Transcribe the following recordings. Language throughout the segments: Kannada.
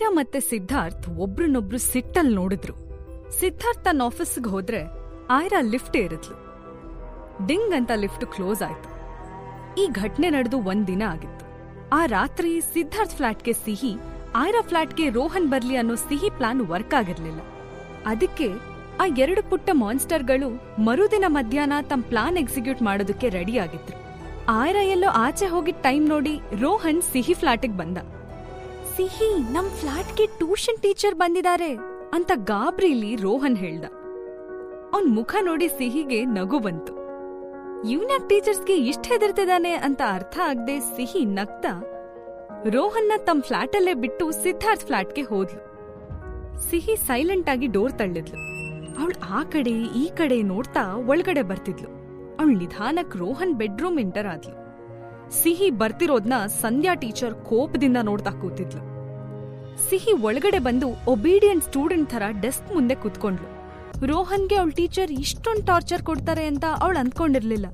ಆಯ್ರಾ ಮತ್ತೆ ಸಿದ್ಧಾರ್ಥ್ ಒಬ್ರನ್ನೊಬ್ರು ಸಿಟ್ಟಲ್ ನೋಡಿದ್ರು. ಸಿದ್ಧಾರ್ಥ್ ತನ್ನ ಆಫೀಸ್ಗೆ ಹೋದ್ರೆ ಆಯ್ರಾ ಲಿಫ್ಟ್ ಏರಿದ್ಲು. ಡಿಂಗ್ ಅಂತ ಲಿಫ್ಟ್ ಕ್ಲೋಸ್ ಆಯ್ತು. ಈ ಘಟನೆ ನಡೆದು ಒಂದ್ ದಿನ ಆಗಿತ್ತು. ಆ ರಾತ್ರಿ ಸಿದ್ಧಾರ್ಥ್ ಫ್ಲಾಟ್ಗೆ ಸಿಹಿ, ಆಯ್ರಾ ಫ್ಲಾಟ್ಗೆ ರೋಹನ್ ಬರ್ಲಿ ಅನ್ನೋ ಸಿಹಿ ಪ್ಲಾನ್ ವರ್ಕ್ ಆಗಿರ್ಲಿಲ್ಲ. ಅದಕ್ಕೆ ಆ ಎರಡು ಪುಟ್ಟ ಮಾನ್ಸ್ಟರ್ಗಳು ಮರುದಿನ ಮಧ್ಯಾಹ್ನ ತಮ್ಮ ಪ್ಲಾನ್ ಎಕ್ಸಿಕ್ಯೂಟ್ ಮಾಡೋದಕ್ಕೆ ರೆಡಿ ಆಗಿದ್ರು. ಆಯ್ರಾ ಎಲ್ಲೋ ಆಚೆ ಹೋಗಿದ್ ಟೈಮ್ ನೋಡಿ ರೋಹನ್ ಸಿಹಿ ಫ್ಲಾಟಿಗೆ ಬಂದ. ಸಿಹಿ ನಮ್ ಫ್ಲಾಟ್ಗೆ ಟ್ಯೂಷನ್ ಟೀಚರ್ ಬಂದಿದ್ದಾರೆ ಅಂತ ಗಾಬ್ರಿಲಿ ರೋಹನ್ ಹೇಳ್ದ. ಅವನ್ ಮುಖ ನೋಡಿ ಸಿಹಿಗೆ ನಗು ಬಂತು. ಇವ್ನ್ಯಾಕ್ ಟೀಚರ್ಸ್ಗೆ ಇಷ್ಟ ಹೆದರ್ತಿದ್ದಾನೆ ಅಂತ ಅರ್ಥ ಆಗದೆ ಸಿಹಿ ನಗ್ತಾ ರೋಹನ್ನ ತಮ್ಮ ಫ್ಲಾಟಲ್ಲೇ ಬಿಟ್ಟು ಸಿದ್ಧಾರ್ಥ್ ಫ್ಲಾಟ್ಗೆ ಹೋದ್ಲು. ಸಿಹಿ ಸೈಲೆಂಟ್ ಆಗಿ ಡೋರ್ ತಳ್ಳಿದ್ಲು. ಅವಳು ಆ ಕಡೆ, ಈ ಕಡೆ ನೋಡ್ತಾ ಒಳಗಡೆ ಬರ್ತಿದ್ಲು. ಅವಳು ನಿಧಾನಕ್ ರೋಹನ್ ಬೆಡ್ರೂಮ್ ಎಂಟರ್ ಆದ್ಲು. ಸಿಹಿ ಬರ್ತಿರೋದ್ನ ಸಂಧ್ಯಾ ಟೀಚರ್ ಕೋಪದಿಂದ ನೋಡ್ತಾ ಕೂತಿದ್ಲು. ಸಿಹಿ ಒಳಗಡೆ ಬಂದು ಒಬೀಡಿಯಂಟ್ ಸ್ಟೂಡೆಂಟ್ ಥರ ಡೆಸ್ಕ್ ಮುಂದೆ ಕುತ್ಕೊಂಡ್ಳು. ರೋಹನ್ಗೆ ಅವಳ ಟೀಚರ್ ಇಷ್ಟೊಂದು ಟಾರ್ಚರ್ ಕೊಡ್ತಾರೆ ಅಂತ ಅವಳು ಅಂದ್ಕೊಂಡಿರ್ಲಿಲ್ಲ.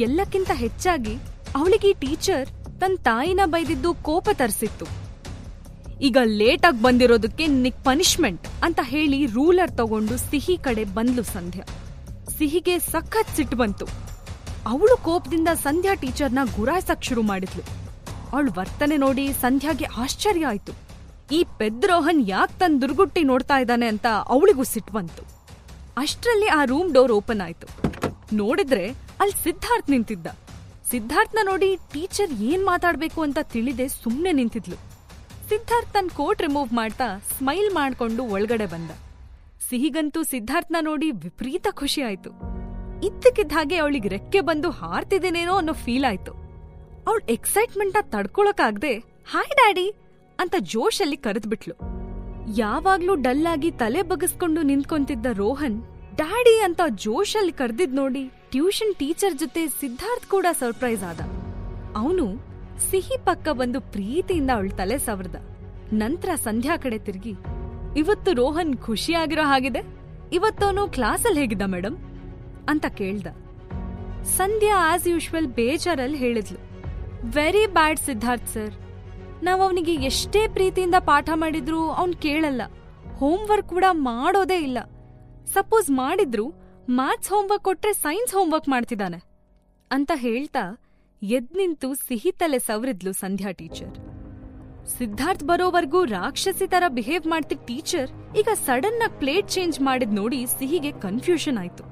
ಎಲ್ಲಕ್ಕಿಂತ ಹೆಚ್ಚಾಗಿ ಅವಳಿಗೆ ಈ ಟೀಚರ್ ತನ್ನ ತಾಯಿನ ಬೈದಿದ್ದು ಕೋಪ ತರಿಸಿತ್ತು. ಈಗ ಲೇಟಾಗಿ ಬಂದಿರೋದಕ್ಕೆ ನಿಕ್ ಪನಿಷ್ಮೆಂಟ್ ಅಂತ ಹೇಳಿ ರೂಲರ್ ತಗೊಂಡು ಸಿಹಿ ಕಡೆ ಬಂದ್ಲು ಸಂಧ್ಯಾ. ಸಿಹಿಗೆ ಸಖತ್ ಸಿಟ್ಟು ಬಂತು. ಅವಳು ಕೋಪದಿಂದ ಸಂಧ್ಯಾ ಟೀಚರ್ನ ಗುರಾಯ್ಸಕ್ ಶುರು ಮಾಡಿದ್ಲು. ಅವಳು ವರ್ತನೆ ನೋಡಿ ಸಂಧ್ಯಾಗೆ ಆಶ್ಚರ್ಯ ಆಯ್ತು. ಈ ಪೆದ್ರೋಹನ್ ಯಾಕೆ ತನ್ನ ದುರ್ಗುಟ್ಟಿ ನೋಡ್ತಾ ಇದ್ದಾನೆ ಅಂತ ಅವಳಿಗೂ ಸಿಟ್ಟು ಬಂತು. ಅಷ್ಟರಲ್ಲಿ ಆ ರೂಮ್ ಡೋರ್ ಓಪನ್ ಆಯ್ತು. ನೋಡಿದ್ರೆ ಅಲ್ಲಿ ಸಿದ್ಧಾರ್ಥ್ ನಿಂತಿದ್ದ. ಸಿದ್ಧಾರ್ಥ್ನ ನೋಡಿ ಟೀಚರ್ ಏನ್ ಮಾತಾಡ್ಬೇಕು ಅಂತ ತಿಳಿದೆ ಸುಮ್ಮನೆ ನಿಂತಿದ್ಲು. ಸಿದ್ಧಾರ್ಥ್ ತನ್ನ ಕೋಟ್ ರಿಮೂವ್ ಮಾಡ್ತಾ ಸ್ಮೈಲ್ ಮಾಡ್ಕೊಂಡು ಒಳಗಡೆ ಬಂದ. ಸಿಹಿಗಂತೂ ಸಿದ್ಧಾರ್ಥ್ನ ನೋಡಿ ವಿಪರೀತ ಖುಷಿ ಆಯ್ತು. ಇದ್ದಕ್ಕಿದ್ದ ಹಾಗೆ ಅವಳಿಗೆ ರೆಕ್ಕೆ ಬಂದು ಹಾರ್ತಿದ್ದೇನೇನೋ ಅನ್ನೋ ಫೀಲ್ ಆಯ್ತು. ಅವಳು ಎಕ್ಸೈಟ್ಮೆಂಟ್ನ ತಡ್ಕೊಳಕ್ಕಾಗ್ದೆ ಹಾಯ್ ಡ್ಯಾಡಿ ಅಂತ ಜೋಶಲ್ಲಿ ಕರೆದ್ಬಿಟ್ಲು. ಯಾವಾಗ್ಲೂ ಡಲ್ ಆಗಿ ತಲೆ ಬಗ್ಗಿಸ್ಕೊಂಡು ನಿಂತ್ಕೊಂತಿದ್ದ ರೋಹನ್, ಡ್ಯಾಡಿ ಅಂತ ಜೋಶಲ್ಲಿ ಕರೆದಿದ್ ನೋಡಿ ಟ್ಯೂಷನ್ ಟೀಚರ್ ಜೊತೆ ಸಿದ್ಧಾರ್ಥ್ ಕೂಡ ಸರ್ಪ್ರೈಸ್ ಆದ. ಅವನು ಸಿಹಿ ಪಕ್ಕ ಬಂದು ಪ್ರೀತಿಯಿಂದ ಅವಳ ತಲೆ ಸವರ್ದ. ನಂತರ ಸಂಧ್ಯಾ ಕಡೆ ತಿರುಗಿ, ಇವತ್ತು ರೋಹನ್ ಖುಷಿಯಾಗಿರೋ ಹಾಗಿದೆ? ಇವತ್ತವನು ಕ್ಲಾಸಲ್ಲಿ ಹೇಗಿದ್ದ ಮೇಡಮ್ ಅಂತ ಕೇಳ್ದ. ಸಂಧ್ಯಾ ಆಸ್ ಯೂಶ್ವಲ್ ಬೇಜಾರಲ್ಲಿ ಹೇಳಿದ್ಲು ವೆರಿ ಬ್ಯಾಡ್ ಸಿದ್ಧಾರ್ಥ್ ಸರ್. ನಾವ್ ಅವನಿಗೆ ಎಷ್ಟೇ ಪ್ರೀತಿಯಿಂದ ಪಾಠ ಮಾಡಿದ್ರೂ ಅವ್ನ್ ಕೇಳಲ್ಲ. ಹೋಮ್ವರ್ಕ್ ಕೂಡ ಮಾಡೋದೇ ಇಲ್ಲ. ಸಪೋಸ್ ಮಾಡಿದ್ರು ಮ್ಯಾಥ್ಸ್ ಹೋಮ್ವರ್ಕ್ ಕೊಟ್ರೆ ಸೈನ್ಸ್ ಹೋಮ್ವರ್ಕ್ ಮಾಡ್ತಿದ್ದಾನೆ. ಅಂತ ಹೇಳ್ತಾ ಎದ್ ನಿಂತು ಸಿಹಿ ತಲೆ ಸವರಿದ್ಲು ಸಂಧ್ಯಾ ಟೀಚರ್ ಸಿದ್ಧಾರ್ಥ್ ಬರೋವರೆಗೂ ರಾಕ್ಷಸಿ ತರ ಬಿಹೇವ್ ಮಾಡ್ತಿದ್ದ ಟೀಚರ್ ಈಗ ಸಡನ್ ಆಗಿ ಪ್ಲೇಟ್ ಚೇಂಜ್ ಮಾಡಿದ್ ನೋಡಿ ಸಿಹಿಗೆ ಕನ್ಫ್ಯೂಷನ್ ಆಯ್ತು.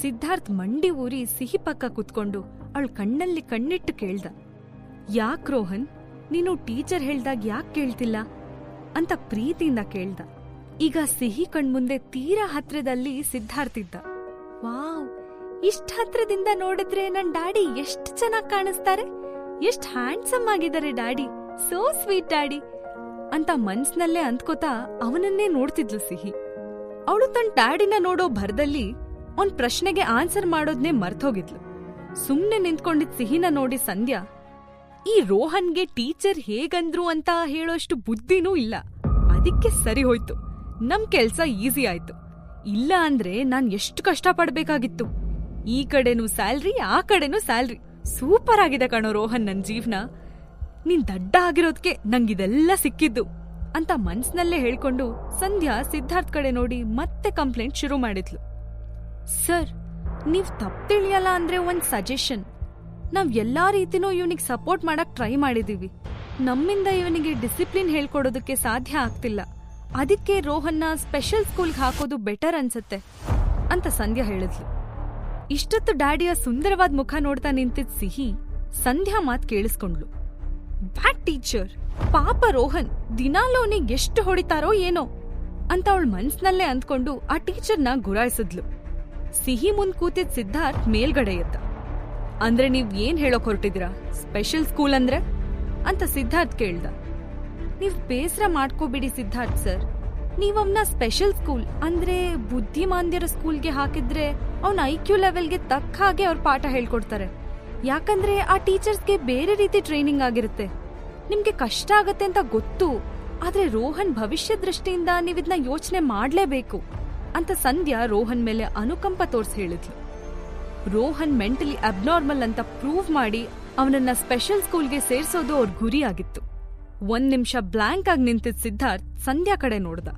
ಸಿದ್ಧಾರ್ಥ್ ಮಂಡಿ ಊರಿ ಸಿಹಿ ಪಕ್ಕ ಕುತ್ಕೊಂಡು ಅವಳ ಕಣ್ಣಲ್ಲಿ ಕಣ್ಣಿಟ್ಟು ಕೇಳ್ದ. ಯಾಕ್ ರೋಹನ್? ನೀನು ಟೀಚರ್ ಹೇಳ್ದಾಗ ಯಾಕೆ ಕೇಳ್ತಿಲ್ಲ ಅಂತ ಪ್ರೀತಿಯಿಂದ ಕೇಳ್ದ. ಈಗ ಸಿಹಿ ಕಣ್ಮುಂದೆ ತೀರಾ ಹತ್ರದಲ್ಲಿ ಸಿದ್ಧಾರ್ಥಿದ್ದ. ವಾವ್, ಇಷ್ಟ ಹತ್ರದಿಂದ ನೋಡಿದ್ರೆ ನನ್ ಡ್ಯಾಡಿ ಎಷ್ಟ್ ಚೆನ್ನಾಗ್ ಕಾಣಿಸ್ತಾರೆ? ಎಷ್ಟ್ ಹ್ಯಾಂಡ್ಸಮ್ ಆಗಿದ್ದಾರೆ ಡ್ಯಾಡಿ, ಸೋ ಸ್ವೀಟ್ ಡ್ಯಾಡಿ ಅಂತ ಮನ್ಸ್ನಲ್ಲೇ ಅಂದ್ಕೋತಾ ಅವನನ್ನೇ ನೋಡ್ತಿದ್ಲು ಸಿಹಿ. ಅವಳು ತನ್ನ ಡ್ಯಾಡಿನ ನೋಡೋ ಭರದಲ್ಲಿ ಅವ್ನ್ ಪ್ರಶ್ನೆಗೆ ಆನ್ಸರ್ ಮಾಡೋದ್ನೇ ಮರ್ತೋಗಿದ್ಲು ಸುಮ್ನೆ ನಿಂತ್ಕೊಂಡಿದ್ ಸಿಹಿನ ನೋಡಿ ಸಂಧ್ಯಾ ಈ ರೋಹನ್ಗೆ ಟೀಚರ್ ಹೇಗಂದ್ರು ಅಂತ ಹೇಳೋಷ್ಟು ಬುದ್ಧಿನೂ ಇಲ್ಲ. ಅದಕ್ಕೆ ಸರಿ ಹೋಯ್ತು. ನಮ್ ಕೆಲ್ಸ ಈಸಿ ಆಯ್ತು. ಇಲ್ಲ ಅಂದ್ರೆ ನಾನ್ ಎಷ್ಟು ಕಷ್ಟ ಪಡ್ಬೇಕಾಗಿತ್ತು ಈ ಕಡೆನೂ ಸ್ಯಾಲ್ರಿ, ಆ ಕಡೆನೂ ಸ್ಯಾಲ್ರಿ. ಸೂಪರ್ ಆಗಿದೆ ಕಣೋ ರೋಹನ್ ನನ್ ಜೀವ್ನ. ನೀನ್ ದಡ್ಡ ಆಗಿರೋದ್ಕೆ ನಂಗಿದೆಲ್ಲ ಸಿಕ್ಕಿದ್ದು ಅಂತ ಮನ್ಸ್ನಲ್ಲೇ ಹೇಳ್ಕೊಂಡು ಸಂಧ್ಯಾ ಸಿದ್ಧಾರ್ಥ್ ಕಡೆ ನೋಡಿ ಮತ್ತೆ ಕಂಪ್ಲೇಂಟ್ ಶುರು ಮಾಡಿದ್ಲು. ಸರ್, ನೀವ್ ತಪ್ಪು ತಿಳಿಯಲ್ಲ ಅಂದ್ರೆ ಒಂದ್ ಸಜೆಷನ್ ನಾವ್ ಎಲ್ಲಾ ರೀತಿನೂ ಇವನಿಗೆ ಸಪೋರ್ಟ್ ಮಾಡಕ್ ಟ್ರೈ ಮಾಡಿದೀವಿ. ನಮ್ಮಿಂದ ಇವನಿಗೆ ಡಿಸಿಪ್ಲಿನ್ ಹೇಳ್ಕೊಡೋದಕ್ಕೆ ಸಾಧ್ಯ ಆಗ್ತಿಲ್ಲ. ಅದಕ್ಕೆ ರೋಹನ್ನ ಸ್ಪೆಷಲ್ ಸ್ಕೂಲ್ಗೆ ಹಾಕೋದು ಬೆಟರ್ ಅನ್ಸತ್ತೆ ಅಂತ ಸಂಧ್ಯಾ ಹೇಳಿದ್ಲು. ಇಷ್ಟೊತ್ತು ಡ್ಯಾಡಿಯ ಸುಂದರವಾದ ಮುಖ ನೋಡ್ತಾ ನಿಂತಿದ್ ಸಿಹಿ ಸಂಧ್ಯಾ ಮಾತ್ ಕೇಳಿಸ್ಕೊಂಡ್ಲು. ಬ್ಯಾಡ್ ಟೀಚರ್, ಪಾಪ ರೋಹನ್, ದಿನಾಲೂ ಅವನಿಗೆ ಎಷ್ಟು ಹೊಡಿತಾರೋ ಏನೋ ಅಂತ ಅವಳ ಮನ್ಸ್ನಲ್ಲೇ ಅಂದ್ಕೊಂಡು ಆ ಟೀಚರ್ನ ಗುರಾಯಿಸಿದ್ಲು. ಸಿಹಿ ಮುಂದ್ ಕೂತಿದ್ ಸಿದ್ಧಾರ್ಥ್ ಮೇಲ್ಗಡೆ ಎದ್ದ. ಅಂದ್ರೆ ನೀವ್ ಏನ್ ಹೇಳೋಕ್ ಹೊರಟಿದ್ದೀರಾ? ಸ್ಪೆಷಲ್ ಸ್ಕೂಲ್ ಅಂದ್ರೆ? ಅಂತ ಸಿದ್ಧಾರ್ಥ್ ಕೇಳ್ದ. ನೀವ್ ಬೇಸರ ಮಾಡ್ಕೋಬಿಡಿ ಸಿದ್ಧಾರ್ಥ್ ಸರ್. ನೀವ್ ಅವನ್ನ ಸ್ಪೆಷಲ್ ಸ್ಕೂಲ್ ಅಂದ್ರೆ ಬುದ್ಧಿಮಾಂದ್ಯರ ಸ್ಕೂಲ್ಗೆ ಹಾಕಿದ್ರೆ ಅವ್ನ ಐ ಕ್ಯೂ ಲೆವೆಲ್ಗೆ ತಕ್ಕ ಹಾಗೆ ಅವ್ರ ಪಾಠ ಹೇಳ್ಕೊಡ್ತಾರೆ. ಯಾಕಂದ್ರೆ ಆ ಟೀಚರ್ಸ್ಗೆ ಬೇರೆ ರೀತಿ ಟ್ರೈನಿಂಗ್ ಆಗಿರುತ್ತೆ. ನಿಮ್ಗೆ ಕಷ್ಟ ಆಗತ್ತೆ ಅಂತ ಗೊತ್ತು. ಆದ್ರೆ ರೋಹನ್ ಭವಿಷ್ಯ ದೃಷ್ಟಿಯಿಂದ ನೀವಿದ್ನ ಯೋಚನೆ ಮಾಡ್ಲೇಬೇಕು ಅಂತ ಸಂಧ್ಯಾ ರೋಹನ್ ಮೇಲೆ ಅನುಕಂಪ ತೋರ್ಸ್ ಹೇಳಿದ್ಲು. ರೋಹನ್ ಮೆಂಟಲಿ ಅಬ್ನಾರ್ಮಲ್ ಅಂತ ಪ್ರೂವ್ ಮಾಡಿ ಅವನನ್ನ ಸ್ಪೆಷಲ್ ಸ್ಕೂಲ್ಗೆ ಸೇರ್ಸೋದು ಅವ್ರ ಗುರಿ ಆಗಿತ್ತು ಒಂದ್ ನಿಮಿಷ ಬ್ಲಾಂಕ್ ಆಗಿ ನಿಂತಿದ್ದ ಸಿದ್ಧಾರ್ಥ್ ಸಂಧ್ಯಾ ಕಡೆ ನೋಡ್ದ.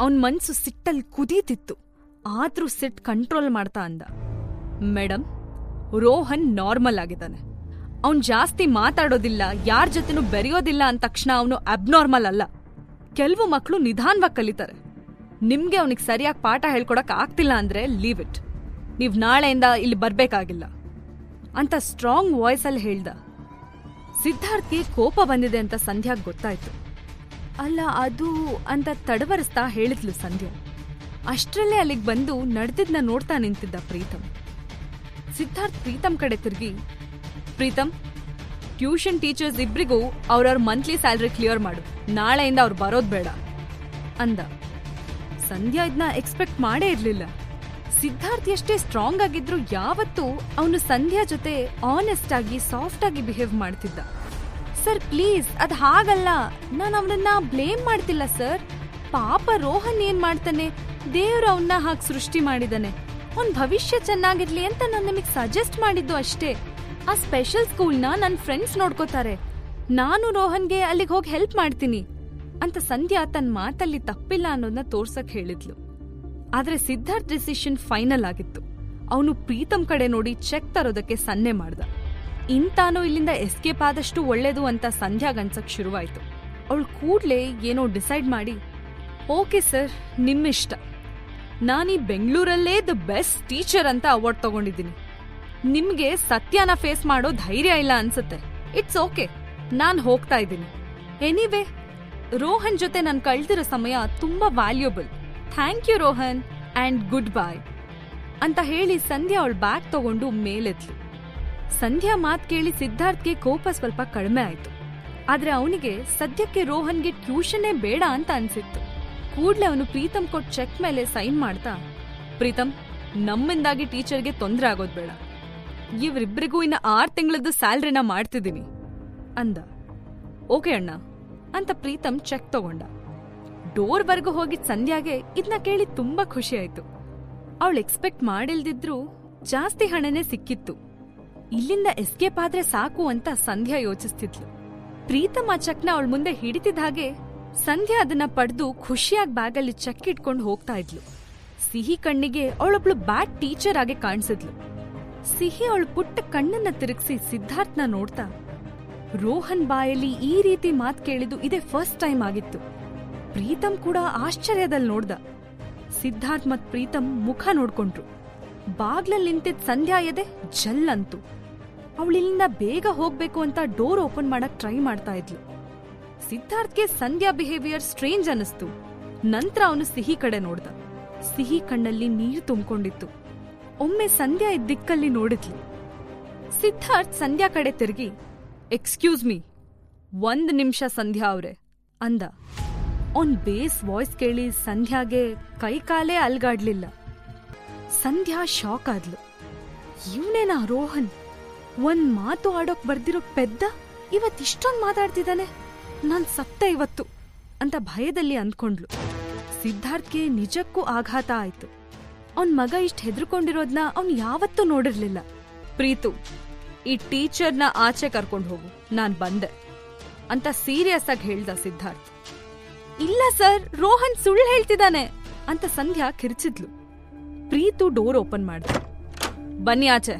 ಅವನ್ ಮನ್ಸು ಸಿಟ್ಟಲ್ ಕುದೀತಿತ್ತು. ಆದ್ರೂ ಸಿಟ್ ಕಂಟ್ರೋಲ್ ಮಾಡ್ತಾ ಅಂದ. ಮೇಡಮ್ ರೋಹನ್ ನಾರ್ಮಲ್ ಆಗಿದ್ದಾನೆ. ಅವ್ನ್ ಜಾಸ್ತಿ ಮಾತಾಡೋದಿಲ್ಲ, ಯಾರ ಜೊತೆನೂ ಬೆರೆಯೋದಿಲ್ಲ ಅಂದ ತಕ್ಷಣ ಅವನು ಅಬ್ನಾರ್ಮಲ್ ಅಲ್ಲ. ಕೆಲವು ಮಕ್ಕಳು ನಿಧಾನವಾಗಿ ಕಲಿತಾರೆ. ನಿಮ್ಗೆ ಅವನಿಗೆ ಸರಿಯಾಗಿ ಪಾಠ ಹೇಳ್ಕೊಡಕ್ ಆಗ್ತಿಲ್ಲ ಅಂದ್ರೆ ಲೀವ್ ಇಟ್. ನೀವ್ ನಾಳೆಯಿಂದ ಇಲ್ಲಿ ಬರಬೇಕಾಗಿಲ್ಲ. ಅಂತ ಸ್ಟ್ರಾಂಗ್ ವಾಯ್ಸಲ್ಲಿ ಹೇಳ್ದ. ಸಿದ್ಧಾರ್ಥಿ ಕೋಪ ಬಂದಿದೆ ಅಂತ ಸಂಧ್ಯಾಗ್ ಗೊತ್ತಾಯ್ತು. ಅಲ್ಲ, ಅದು ಅಂತ ತಡವರಿಸ್ತಾ ಹೇಳಿದ್ಲು ಸಂಧ್ಯಾ. ಅಷ್ಟರಲ್ಲೇ ಅಲ್ಲಿಗೆ ಬಂದು ನಡೆದಿದ್ನ ನೋಡ್ತಾ ನಿಂತಿದ್ದ ಪ್ರೀತಮ್ ಸಿದ್ಧಾರ್ಥ್ ಪ್ರೀತಮ್ ಕಡೆ ತಿರುಗಿ ಪ್ರೀತಮ್ ಟ್ಯೂಷನ್ ಟೀಚರ್ಸ್ ಇಬ್ರಿಗೂ ಅವ್ರವ್ರ ಮಂತ್ಲಿ ಸ್ಯಾಲ್ರಿ ಕ್ಲಿಯರ್ ಮಾಡು. ನಾಳೆಯಿಂದ ಅವ್ರು ಬರೋದು ಬೇಡ. ಅಂದ. ಸಂಧ್ಯಾ ಇದನ್ನ ಎಕ್ಸ್ಪೆಕ್ಟ್ ಮಾಡೇ ಇರ್ಲಿಲ್ಲ. ಸಿದ್ಧಾರ್ಥ್ ಎಷ್ಟೇ ಸ್ಟ್ರಾಂಗ್ ಆಗಿದ್ರು ಯಾವತ್ತೂ ಅವನು ಸಂಧ್ಯಾ ಜೊತೆ ಆನೆಸ್ಟ್ ಆಗಿ ಸಾಫ್ಟ್ ಆಗಿ ಬಿಹೇವ್ ಮಾಡ್ತಿದ್ದ. ಸರ್ ಪ್ಲೀಸ್ ಅದ್ ಹಾಗಲ್ಲ. ನಾನು ಅವನನ್ನ ಬ್ಲೇಮ್ ಮಾಡ್ತಿಲ್ಲ ಸರ್ ಪಾಪ ರೋಹನ್ ಏನ್ ಮಾಡ್ತಾನೆ? ದೇವ್ರು ಅವನ್ನ ಹಾಗೆ ಸೃಷ್ಟಿ ಮಾಡಿದಾನೆ. ಅವನ್ ಭವಿಷ್ಯ ಚೆನ್ನಾಗಿರ್ಲಿ ಅಂತ ನಾನು ನಿಮಗೆ ಸಜೆಸ್ಟ್ ಮಾಡಿದ್ದು ಅಷ್ಟೇ. ಆ ಸ್ಪೆಷಲ್ ಸ್ಕೂಲ್ನ ನನ್ನ ಫ್ರೆಂಡ್ಸ್ ನೋಡ್ಕೋತಾರೆ. ನಾನು ರೋಹನ್ಗೆ ಅಲ್ಲಿಗೆ ಹೋಗಿ ಹೆಲ್ಪ್ ಮಾಡ್ತೀನಿ. ಅಂತ ಸಂಧ್ಯಾ ತನ್ನ ಮಾತಲ್ಲಿ ತಪ್ಪಿಲ್ಲ ಅನ್ನೋದನ್ನ ತೋರ್ಸಕ್ ಹೇಳಿದ್ಲು. ಆದ್ರೆ ಸಿದ್ಧಾರ್ಥ್ ಡಿಸಿಷನ್ ಫೈನಲ್ ಆಗಿತ್ತು. ಅವನು ಪ್ರೀತಮ್ ಕಡೆ ನೋಡಿ ಚೆಕ್ ತರೋದಕ್ಕೆ ಸನ್ನೆ ಮಾಡ್ದ. ಇಂತಾನು ಇಲ್ಲಿಂದ ಎಸ್ಕೇಪ್ ಆದಷ್ಟು ಒಳ್ಳೇದು ಅಂತ ಸಂಧ್ಯಾಗನ್ಸಕ್ ಶುರುವಾಯ್ತು. ಅವಳು ಕೂಡ್ಲೆ ಏನೋ ಡಿಸೈಡ್ ಮಾಡಿ, ಓಕೆ ಸರ್, ನಿಮ್ಮಿಷ್ಟ. ನಾನೀ ಬೆಂಗಳೂರಲ್ಲೇ ದ ಬೆಸ್ಟ್ ಟೀಚರ್ ಅಂತ ಅವಾರ್ಡ್ ತಗೊಂಡಿದ್ದೀನಿ. ನಿಮ್ಗೆ ಸತ್ಯನ ಫೇಸ್ ಮಾಡೋ ಧೈರ್ಯ ಇಲ್ಲ ಅನ್ಸುತ್ತೆ. ಇಟ್ಸ್ ಓಕೆ, ನಾನ್ ಹೋಗ್ತಾ ಇದ್ದೀನಿ. ಎನಿವೇ, ರೋಹನ್ ಜೊತೆ ನಾನು ಕಳೆದಿರೋ ಸಮಯ ತುಂಬಾ valuable thank you Rohan and good boy ಅಂತ ಹೇಳಿ ಸಂಧ್ಯಾ ಅವಳು ಬ್ಯಾಗ್ ತಗೊಂಡು ಮೇಲೆತ್ಲು. ಸಂಧ್ಯಾ ಮಾತ್ ಕೇಳಿ ಸಿದ್ಧಾರ್ಥ್ಗೆ ಕೋಪ ಸ್ವಲ್ಪ ಕಡಿಮೆ ಆಯ್ತು. ಆದ್ರೆ ಅವನಿಗೆ ಸದ್ಯಕ್ಕೆ ರೋಹನ್ಗೆ ಟ್ಯೂಷನ್ನೇ ಬೇಡ ಅಂತ ಅನ್ಸಿತ್ತು. ಕೂಡ್ಲೆ ಅವನು ಪ್ರೀತಮ್ ಕೊಟ್ ಚೆಕ್ ಮೇಲೆ ಸೈನ್ ಮಾಡ್ತಾ, ಪ್ರೀತಮ್, ನಮ್ಮಿಂದಾಗಿ ಟೀಚರ್ಗೆ ತೊಂದರೆ ಆಗೋದು ಬೇಡ. ಇವರಿಬ್ಬರಿಗೂ ಇನ್ನು ಆರು ತಿಂಗಳದ್ದು ಸ್ಯಾಲ್ರಿನ ಮಾಡ್ತಿದ್ದೀನಿ. ಅಂದ. ಓಕೆ ಅಣ್ಣ, ಅಂತ ಪ್ರೀತಮ್ ಚೆಕ್ ತಗೊಂಡ. ಡೋರ್ವರೆಗೂ ಹೋಗಿದ್ ಸಂಧ್ಯಾಗೆ ಇದನ್ನ ಕೇಳಿ ತುಂಬಾ ಖುಷಿ ಆಯ್ತು. ಅವಳು ಎಕ್ಸ್ಪೆಕ್ಟ್ ಮಾಡಿಲ್ದಿದ್ರು ಜಾಸ್ತಿ ಹಣನೇ ಸಿಕ್ಕಿತ್ತು. ಇಲ್ಲಿಂದ ಎಸ್ಕೇಪ್ ಆದ್ರೆ ಸಾಕು ಅಂತ ಸಂಧ್ಯಾ ಯೋಚಿಸ್ತಿದ್ಲು. ಪ್ರೀತಮ್ಮ ಚೆಕ್ನ ಅವಳ ಮುಂದೆ ಹಿಡಿತಿದ್ದ ಹಾಗೆ ಸಂಧ್ಯಾ ಅದನ್ನ ಪಡೆದು ಖುಷಿಯಾಗಿ ಬ್ಯಾಗಲ್ಲಿ ಚೆಕ್ ಇಟ್ಕೊಂಡು ಹೋಗ್ತಾ ಇದ್ಲು. ಸಿಹಿ ಕಣ್ಣಿಗೆ ಅವಳೊಬ್ಳು ಬ್ಯಾಡ್ ಟೀಚರ್ ಆಗಿ ಕಾಣಿಸಿದ್ಲು. ಸಿಹಿ ಅವಳು ಪುಟ್ಟ ಕಣ್ಣನ್ನ ತಿರುಗಿಸಿ ಸಿದ್ಧಾರ್ಥ್ನ ನೋಡ್ತಾ, ರೋಹನ್ ಬಾಯಲ್ಲಿ ಈ ರೀತಿ ಮಾತ್ ಕೇಳಿದ್ದು ಇದೇ ಫಸ್ಟ್ ಟೈಮ್ ಆಗಿತ್ತು. ಪ್ರೀತಮ್ ಕೂಡ ಆಶ್ಚರ್ಯದಲ್ಲಿ ನೋಡ್ದ. ಸಿದ್ಧಾರ್ಥ್ ಮತ್ ಪ್ರೀತಮ್ ಮುಖ ನೋಡ್ಕೊಂಡ್ರು. ಬಾಗ್ಲಲ್ಲಿ ನಿಂತಿದ್ ಸಂಧ್ಯಾ ಎದೆ ಜಲ್ ಅಂತು. ಅವಳಿಲ್ಲಿಂದ ಬೇಗ ಹೋಗ್ಬೇಕು ಅಂತ ಡೋರ್ ಓಪನ್ ಮಾಡಕ್ ಟ್ರೈ ಮಾಡ್ತಾ ಇದ್ಲು. ಸಿದ್ಧಾರ್ಥ್ಗೆ ಸಂಧ್ಯಾ ಬಿಹೇವಿಯರ್ ಸ್ಟ್ರೇಂಜ್ ಅನಿಸ್ತು ನಂತರ ಅವನು ಸಿಹಿ ಕಡೆ ನೋಡ್ದ. ಸಿಹಿ ಕಣ್ಣಲ್ಲಿ ನೀರು ತುಂಬಿಕೊಂಡಿತ್ತು. ಒಮ್ಮೆ ಸಂಧ್ಯಾ ದಿಕ್ಕಲ್ಲಿ ನೋಡಿದ್ಲು. ಸಿದ್ಧಾರ್ಥ್ ಸಂಧ್ಯಾ ಕಡೆ ತಿರುಗಿ ಎಕ್ಸ್ಕ್ಯೂಸ್ ಮೀ ಒಂದ್ ನಿಮಿಷ ಸಂಧ್ಯಾ ಅವ್ರೆ, ಅಂದ. ಅವ್ನ್ ಬೇಸ್ ವಾಯ್ಸ್ ಕೇಳಿ ಸಂಧ್ಯಾಗೆ ಕೈಕಾಲೇ ಅಲ್ಗಾಡ್ಲಿಲ್ಲ. ಸಂಧ್ಯಾ ಶಾಕ್ ಆದ್ಲು. ಇವನೇನಾ ರೋಹನ್? ಒಂದ್ ಮಾತು ಆಡೋಕ್ ಬರ್ದಿರೋ ಪೆದ್ದ? ಇವತ್ ಇಷ್ಟೊಂದ್ ಮಾತಾಡ್ತಿದ್ದಾನೆ ನಾನ್ ಸತ್ತ ಇವತ್ತು ಅಂತ ಭಯದಲ್ಲಿ ಅಂದ್ಕೊಂಡ್ಲು. ಸಿದ್ಧಾರ್ಥ್ಗೆ ನಿಜಕ್ಕೂ ಆಘಾತ ಆಯ್ತು. ಅವನ್ ಮಗ ಇಷ್ಟ ಹೆದರ್ಕೊಂಡಿರೋದ್ನ ಅವ್ನ್ ಯಾವತ್ತೂ ನೋಡಿರ್ಲಿಲ್ಲ. ಪ್ರೀತು, ಈ ಟೀಚರ್ನ ಆಚೆ ಕರ್ಕೊಂಡು ಹೋಗು. ನಾನ್ ಬಂದೆ ಅಂತ ಸೀರಿಯಸ್ ಆಗಿ ಹೇಳ್ದ ಸಿದ್ಧಾರ್ಥ್. ಇಲ್ಲ, ಸರ್. ರೋಹನ್ ಸುಳ್ಳು ಹೇಳ್ತಿದ್ದಾನೆ ಅಂತ ಸಂಧ್ಯಾ ಕಿರ್ಚಿದ್ಲು. ಪ್ರೀತು ಡೋರ್ ಓಪನ್ ಮಾಡ್ದ. ಬನ್ನಿ ಆಚೆ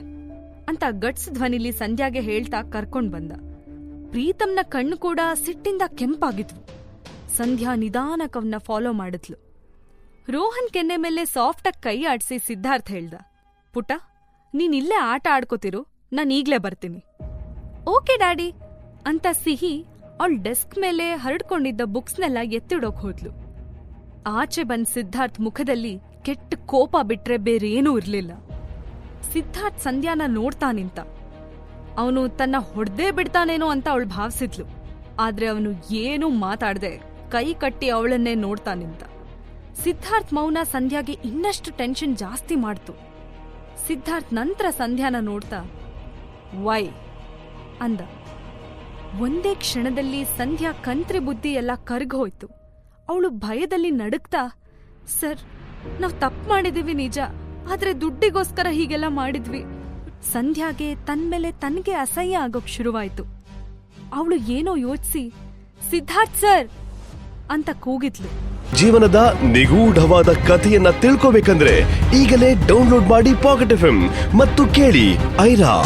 ಅಂತ ಗಟ್ಸ್ ಧ್ವನಿಲಿ ಸಂಧ್ಯಾಗೆ ಹೇಳ್ತಾ ಕರ್ಕೊಂಡ್ ಬಂದ. ಪ್ರೀತಮ್ನ ಕಣ್ಣು ಕೂಡ ಸಿಟ್ಟಿಂದ ಕೆಂಪಾಗಿದ್ವು. ಸಂಧ್ಯಾ ನಿಧಾನಕವನ್ನ ಫಾಲೋ ಮಾಡಿದ್ಲು. ರೋಹನ್ ಕೆನ್ನೆ ಮೇಲೆ ಸಾಫ್ಟಾಗಿ ಕೈ ಆಡಿಸಿ ಸಿದ್ಧಾರ್ಥ್ ಹೇಳ್ದ. ಪುಟ ನೀನಿಲ್ಲೇ ಆಟ ಆಡ್ಕೋತಿರು. ನಾನ್ ಈಗ್ಲೇ ಬರ್ತೀನಿ. ಓಕೆ, ಡ್ಯಾಡಿ ಅಂತ ಸಿಹಿ ಅವಳ ಡೆಸ್ಕ್ ಮೇಲೆ ಹರಡ್ಕೊಂಡಿದ್ದ ಬುಕ್ಸ್ನೆಲ್ಲ ಎತ್ತಿಡೋಕ್ ಹೋದ್ಲು. ಆಚೆ ಬಂದ್ ಸಿದ್ಧಾರ್ಥ್ ಮುಖದಲ್ಲಿ ಕೆಟ್ಟ ಕೋಪ ಬಿಟ್ರೆ ಬೇರೇನೂ ಇರ್ಲಿಲ್ಲ. ಸಿದ್ಧಾರ್ಥ್ ಸಂಧ್ಯಾನ ನೋಡ್ತಾ ನಿಂತ. ಅವನು ತನ್ನ ಹೊಡೆದೇ ಬಿಡ್ತಾನೇನೋ ಅಂತ ಅವಳು ಭಾವಿಸಿದ್ಲು. ಆದ್ರೆ ಅವನು ಏನೂ ಮಾತಾಡದೆ ಕೈ ಕಟ್ಟಿ ಅವಳನ್ನೇ ನೋಡ್ತಾ ನಿಂತ. ಸಿದ್ಧಾರ್ಥ್ ಮೌನ ಸಂಧ್ಯಾಗೆ ಇನ್ನಷ್ಟು ಟೆನ್ಷನ್ ಜಾಸ್ತಿ ಮಾಡ್ತು. ಸಿದ್ಧಾರ್ಥ್ ನಂತರ ಸಂಧ್ಯಾನ ನೋಡ್ತಾ, ವೈ, ಅಂದ. ಒಂದೇ ಕ್ಷಣದಲ್ಲಿ ಸಂಧ್ಯಾ ಕಂತ್ರಿ ಬುದ್ಧಿ ಎಲ್ಲ ಕರ್ಗೋಯ್ತು ಅವಳು ಭಯದಲ್ಲಿ ನಡುಕ್ತಾ ಸರ್, ನಾವು ತಪ್ಪು ಮಾಡಿದೀವಿ ನಿಜ, ಆದ್ರೆ ದುಡ್ಡಿಗೋಸ್ಕರ ಹೀಗೆಲ್ಲ ಮಾಡಿದ್ವಿ. ಸಂಧ್ಯಾಗೆ ತನ್ಮೇಲೆ ತನಗೆ ಅಸಹ್ಯ ಆಗೋಕ್ ಶುರುವಾಯ್ತು. ಅವಳು ಏನೋ ಯೋಚಿಸಿ, ಸಿದ್ಧಾರ್ಥ್ ಸರ್! ಅಂತ ಕೂಗಿದ್ಲು. ಜೀವನದ ನಿಗೂಢವಾದ ಕಥೆಯನ್ನ ತಿಳ್ಕೋಬೇಕಂದ್ರೆ ಈಗಲೇ ಡೌನ್ಲೋಡ್ ಮಾಡಿ ಪಾಕೆಟ್ ಎಫ್ ಮತ್ತು ಕೇಳಿ ಐರಾ.